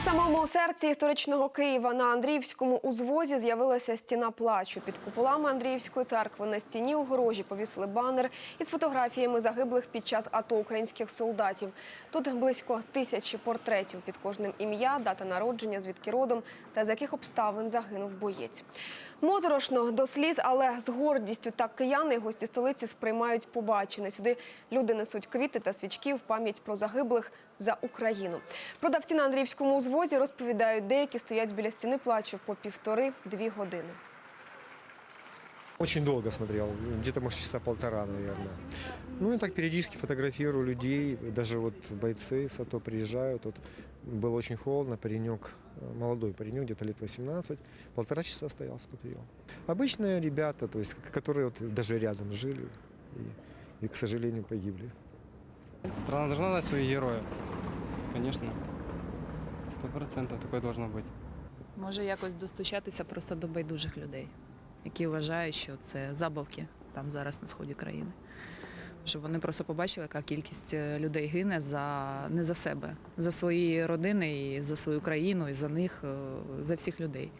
У самому серці історичного Києва на Андріївському узвозі з'явилася стіна плачу. Під куполами Андріївської церкви на стіні огорожі повісили банер із фотографіями загиблих під час АТО українських солдатів. Тут близько тисячі портретів під кожним ім'я, дата народження, звідки родом та з яких обставин загинув боєць. Моторошно до сліз, але з гордістю так кияни гості столиці сприймають побачене. Сюди люди несуть квіти та свічки в пам'ять про загиблих за Україну. Продавці на Андріївському узвозі розповідають, деякі стоять біля стіни плачу по півтори-дві години. Очень долго смотрел, где-то, может, часа полтора, наверное. Ну и так периодически фотографирую людей, даже вот бойцы с АТО приезжают. Вот было очень холодно, паренек, э, молодой паренек, где-то лет 18, полтора часа стоял, смотрел. Обычные ребята, то есть, к- которые вот даже рядом жили и, и, к сожалению, погибли. Страна должна дать своих героев. Конечно. Сто процентов такое должно быть. Може якось достучатися просто до байдужих людей, які вважають, що це забавки там зараз на сході країни. Щоб вони просто побачили, яка кількість е, людей гине за не за себе, за свої родини і за свою країну, і за них, е, за всіх людей.